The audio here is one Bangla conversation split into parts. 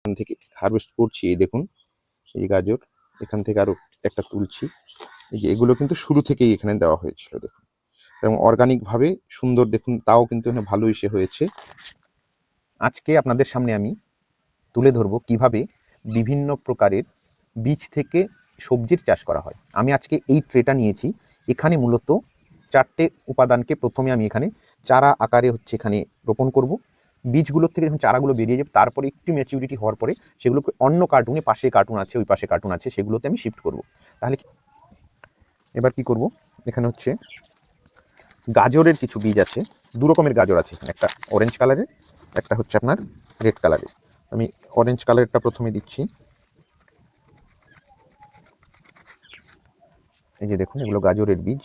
এখান থেকে হারভেস্ট করছি, এই দেখুন, এই গাজর, এখান থেকে আরও একটা তুলছি। এই যে এগুলো কিন্তু শুরু থেকেই এখানে দেওয়া হয়েছিল, দেখুন। এবং অর্গানিক ভাবে সুন্দর, দেখুন, তাও কিন্তু এখানে ভালো এসে হয়েছে। আজকে আপনাদের সামনে আমি তুলে ধরবো কীভাবে বিভিন্ন প্রকারের বীজ থেকে সবজির চাষ করা হয়। আমি আজকে এই ট্রেটা নিয়েছি। এখানে মূলত চারটে উপাদানকে প্রথমে আমি এখানে চারা আকারে হচ্ছে এখানে রোপণ করব। বীজগুলোর থেকে যখন চারাগুলো বেরিয়ে যাবে, তারপরে একটু ম্যাচিউরিটি হওয়ার পরে সেগুলোকে অন্য কার্টুনে পাশে কার্টুন আছে, ওই পাশে কার্টুন আছে, সেগুলোতে আমি শিফট করব। তাহলে এবার কি করব? এখানে হচ্ছে গাজরের কিছু বীজ আছে, দু রকমের গাজর আছে একটা অরেঞ্জ কালারের একটা হচ্ছে আপনার রেড কালারের আমি অরেঞ্জ কালারটা প্রথমে দিচ্ছি। এই যে দেখুন, এগুলো গাজরের বীজ।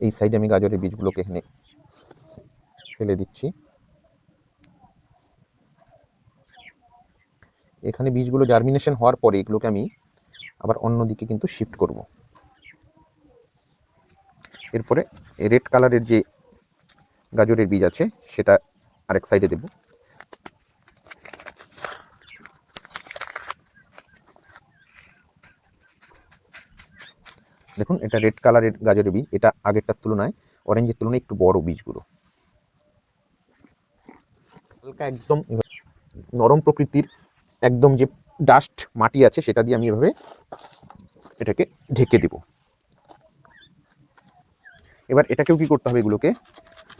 এই সাইডে আমি গাজরের বীজগুলোকে এখানে ফেলে দিচ্ছি। এখানে বীজগুলো জার্মিনেশন হওয়ার পরে এগুলোকে আমি আবার অন্যদিকে কিন্তু শিফট করব। এরপরে রেড কালারের যে গাজরের বীজ আছে, সেটা আরেক সাইডে দেব। দেখুন, এটা রেড কালারের গাজরের বীজ, এটা আগেরটার তুলনায় অরেঞ্জের তুলনায় একটু বড় বীজগুলো। হালকা একদম নরম প্রকৃতির একদম যে ডাস্ট মাটি আছে সেটা দিয়ে আমি এভাবে এটাকে ঢেকে দেব। এবার এটাকেও কি করতে হবে এগুলোকে?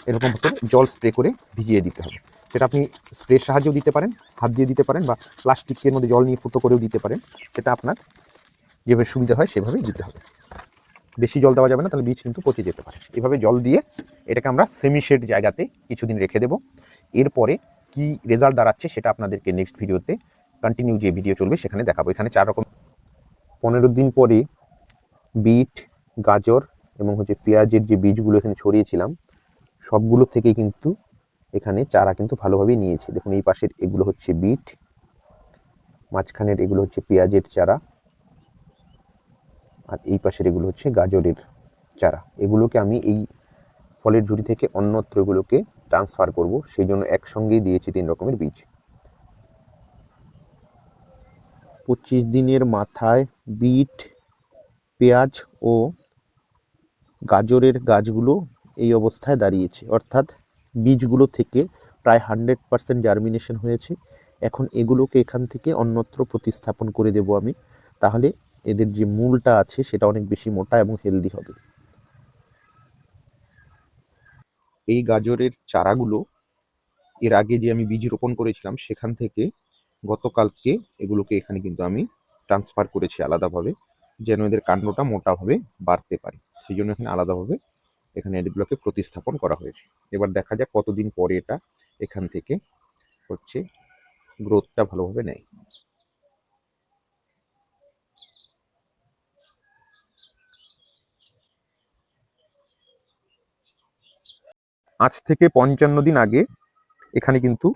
এরকম করে জল স্প্রে করে ভিজিয়ে দিতে হবে। সেটা আপনি স্প্রের সাহায্যেও দিতে পারেন, হাত দিয়ে দিতে পারেন বা প্লাস্টিকের মধ্যে জল নিয়ে ফুটো করেও দিতে পারেন। সেটা আপনার যেভাবে সুবিধা হয় সেভাবেই দিতে হবে। বেশি জল দেওয়া যাবে না, তাহলে বীজ কিন্তু পচে যেতে পারে। এভাবে জল দিয়ে এটাকে আমরা সেমি শেড জায়গাতে কিছুদিন রেখে দেব। এরপরে কি রেজাল্ট দাঁড়াচ্ছে সেটা আপনাদেরকে নেক্সট ভিডিওতে কন্টিনিউ যে ভিডিও চলবে, সেখানে দেখাবো। এখানে চার রকম পনেরো দিন পরে বিট, গাজর এবং হচ্ছে পেঁয়াজের যে বীজগুলো এখানে ছড়িয়েছিলাম, সবগুলো থেকেই কিন্তু এখানে চারা কিন্তু ভালোভাবেই নিয়েছে। দেখুন, এই পাশের এগুলো হচ্ছে বিট, মাঝখানের এগুলো হচ্ছে পেঁয়াজের চারা, আর এই পাশের এগুলো হচ্ছে গাজরের চারা। এগুলোকে আমি এই ফলের ঝুড়ি থেকে অন্যত্র এগুলোকে ট্রান্সফার করব, সেই জন্য একসঙ্গেই দিয়েছি তিন রকমের বীজ। পঁচিশ দিনের মাথায় বিট, পেঁয়াজ ও গাজরের গাছগুলো এই অবস্থায় দাঁড়িয়েছে। অর্থাৎ বীজগুলো থেকে প্রায় হান্ড্রেড পার্সেন্ট জার্মিনেশন হয়েছে। এখন এগুলোকে এখান থেকে অন্যত্র প্রতিস্থাপন করে দেব আমি। তাহলে এদের যে মূলটা আছে সেটা অনেক বেশি মোটা এবং হেলদি হবে। এই গাজরের চারাগুলো এর আগে যে আমি বীজ রোপণ করেছিলাম, সেখান থেকে গতকালকে এগুলোকে এখানে কিন্তু আমি ট্রান্সফার করেছি আলাদাভাবে, যেন এদের কাণ্ডটা মোটাভাবে বাড়তে পারে। সেই জন্য এখানে আলাদাভাবে এখানে এগুলোকে প্রতিস্থাপন করা হয়েছে। এবার দেখা যাক কতদিন পরে এটা এখান থেকে হচ্ছে গ্রোথটা ভালোভাবে নেয়। আজ থেকে পঞ্চান্ন দিন আগে এখানে কিন্তু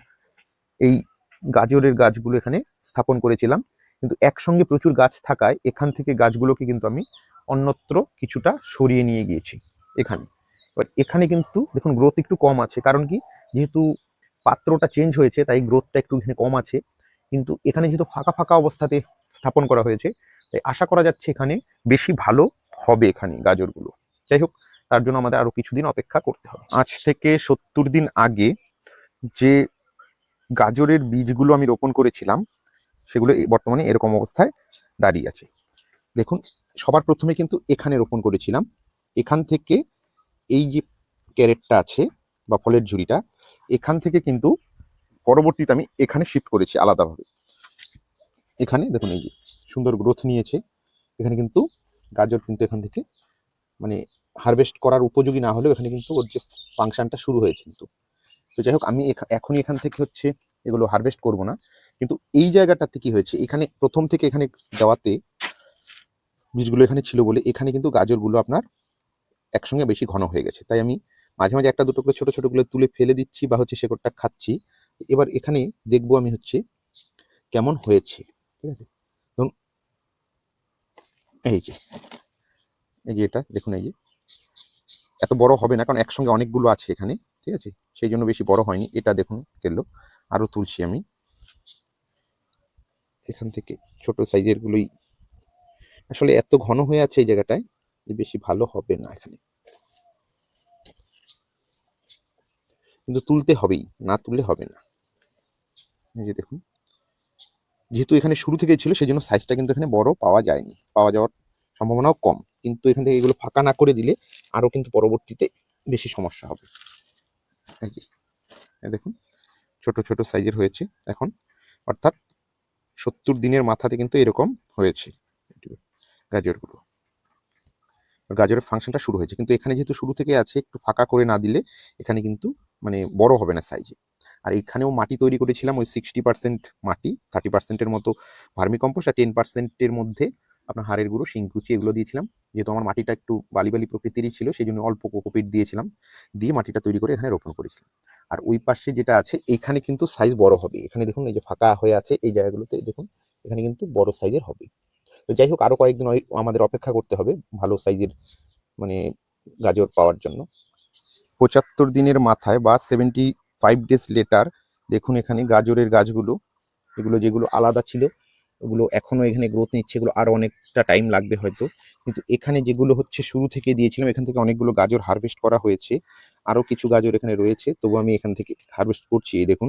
এই গাজরের গাছগুলো এখানে স্থাপন করেছিলাম। কিন্তু একসঙ্গে প্রচুর গাছ থাকায় এখান থেকে গাছগুলোকে কিন্তু আমি অন্যত্র কিছুটা সরিয়ে নিয়ে গিয়েছি এখানে। এবার এখানে কিন্তু দেখুন গ্রোথ একটু কম আছে। কারণ কি? যেহেতু পাত্রটা চেঞ্জ হয়েছে, তাই গ্রোথটা একটু এখানে কম আছে। কিন্তু এখানে যেহেতু ফাঁকা ফাঁকা অবস্থাতে স্থাপন করা হয়েছে, তাই আশা করা যাচ্ছে এখানে বেশি ভালো হবে এখানে গাজরগুলো। যাই হোক, তার জন্য আমাদের আরও কিছুদিন অপেক্ষা করতে হবে। আজ থেকে সত্তর দিন আগে যে গাজরের বীজগুলো আমি রোপণ করেছিলাম, সেগুলো বর্তমানে এরকম অবস্থায় দাঁড়িয়ে আছে। দেখুন, সবার প্রথমে কিন্তু এখানে রোপণ করেছিলাম। এখান থেকে এই যে ক্যারেটটা আছে বা ফলের ঝুড়িটা, এখান থেকে কিন্তু পরবর্তীতে আমি এখানে শিফট করেছি আলাদাভাবে। এখানে দেখুন এই যে সুন্দর গ্রোথ নিয়েছে। এখানে কিন্তু গাজর কিন্তু এখান থেকে মানে হারভেস্ট করার উপযোগী না হলেও এখানে কিন্তু ওর যে ফাংশনটা শুরু হয়েছে কিন্তু। তো যাই হোক, আমি এখা- এখনই এখান থেকে হচ্ছে এগুলো হারভেস্ট করব না। কিন্তু এই জায়গাটাতে কি হয়েছে? এখানে প্রথম থেকে এখানে দেওয়াতে বীজগুলো এখানে ছিল বলে এখানে কিন্তু গাজরগুলো আপনার একসঙ্গে বেশি ঘন হয়ে গেছে। তাই আমি মাঝে মাঝে একটা দুটো করে ছোটো, ছোটগুলো তুলে ফেলে দিচ্ছি বা হচ্ছে শেকড়টা খাচ্ছি। এবার এখানে দেখব আমি হচ্ছে কেমন হয়েছে। ঠিক আছে? ধরুন এই যে এই যে এটা, দেখুন এই যে। এত বড় হবে না, কারণ একসঙ্গে অনেকগুলো আছে এখানে। ঠিক আছে? সেই জন্য বেশি বড় হয়নি। এটা দেখুন গেল আরও তুলছি আমি। এখান থেকে ছোট সাইজের গুলোই। আসলে এত ঘন হয়ে আছে এই জায়গাটায় যে বেশি ভালো হবে না এখানে। কিন্তু তুলতে হবেই, না তুললে হবে না। এই যে দেখুন। যেহেতু এখানে শুরু থেকে ছিল, সেই জন্য সাইজটা কিন্তু এখানে বড় পাওয়া যায়নি। পাওয়া যাওয়ার সম্ভাবনাও কম। কিন্তু এখান থেকে এগুলো ফাঁকা না করে দিলে আরও কিন্তু পরবর্তীতে বেশি সমস্যা হবে। এই দেখুন, ছোট ছোট সাইজের হয়েছে এখন। অর্থাৎ সত্তর দিনের মাথাতে কিন্তু এরকম হয়েছে গাজরগুলো। গাজরের ফাংশনটা শুরু হয়েছে। কিন্তু এখানে যেহেতু শুরু থেকে আছে, একটু ফাঁকা করে না দিলে এখানে কিন্তু মানে বড় হবে না সাইজে আর এখানেও মাটি তৈরি করেছিলাম, ওই সিক্সটি পার্সেন্ট মাটি থার্টি পার্সেন্টের মতো ভার্মিকম্পোস্ট আর টেন পার্সেন্টের মধ্যে আপনার হাড়ের গুঁড়ো শিংকুচি এগুলো দিয়েছিলাম। যেহেতু আমার মাটিটা একটু বালি বালি প্রকৃতিরই ছিল সেই জন্য অল্প কোকোপিট দিয়েছিলাম। দিয়ে মাটিটা তৈরি করে এখানে রোপণ করেছিলাম। আর ওই পাশে যেটা আছে, এখানে কিন্তু সাইজ বড় হবে। এখানে দেখুন, এই যে ফাঁকা হয়ে আছে এই জায়গাগুলোতে, দেখুন, এখানে কিন্তু বড় সাইজের হবে। তো যাই হোক, আরও কয়েকদিন আমাদের অপেক্ষা করতে হবে ভালো সাইজের মানে গাজর পাওয়ার জন্য। পঁচাত্তর দিনের মাথায় বা সেভেন্টি ফাইভ ডেজ লেটার দেখুন এখানে গাজরের গাছগুলো, এগুলো যেগুলো আলাদা ছিল ওগুলো এখনও এখানে গ্রোথ নিচ্ছে, এগুলো আরও অনেকটা টাইম লাগবে হয়তো। কিন্তু এখানে যেগুলো হচ্ছে শুরু থেকে দিয়েছিলাম, এখান থেকে অনেকগুলো গাজর হারভেস্ট করা হয়েছে। আরও কিছু গাজর এখানে রয়েছে, তবু আমি এখান থেকে হারভেস্ট করছি, এই দেখুন,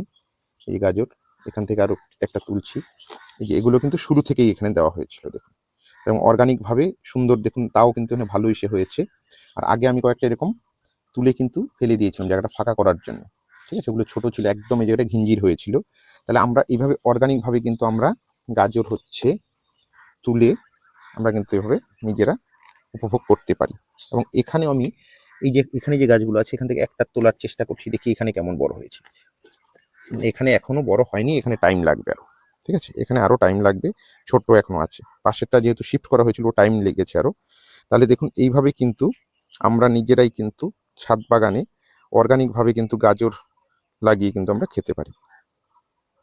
এই গাজর, এখান থেকে আরও একটা তুলছি। এই যে এগুলো কিন্তু শুরু থেকেই এখানে দেওয়া হয়েছিল, দেখুন। এবং অর্গানিকভাবে সুন্দর, দেখুন, তাও কিন্তু এখানে ভালো এসে হয়েছে। আর আগে আমি কয়েকটা এরকম তুলে কিন্তু ফেলে দিয়েছিলাম, জায়গাটা ফাঁকা করার জন্য। ঠিক আছে? ওগুলো ছোটো ছিল, একদম এই জায়গাটা ঘিঞ্জির হয়েছিল। তাহলে আমরা এইভাবে অর্গানিকভাবে কিন্তু আমরা গাজর হচ্ছে তুলে আমরা কিন্তু এভাবে নিজেরা উপভোগ করতে পারি। এবং এখানে আমি এই যে, এখানে যে গাছগুলো আছে, এখান থেকে একটা তোলার চেষ্টা করছি, দেখি এখানে কেমন বড় হয়েছে। এখানে এখনও বড় হয়নি, এখানে টাইম লাগবে আরও ঠিক আছে? এখানে আরও টাইম লাগবে ছোট এখনও আছে। পাশেরটা যেহেতু শিফট করা হয়েছিল টাইম লেগেছে আরও তাহলে দেখুন, এইভাবে কিন্তু আমরা নিজেরাই কিন্তু ছাদ বাগানে অর্গানিকভাবে কিন্তু গাজর লাগিয়ে কিন্তু আমরা খেতে পারি।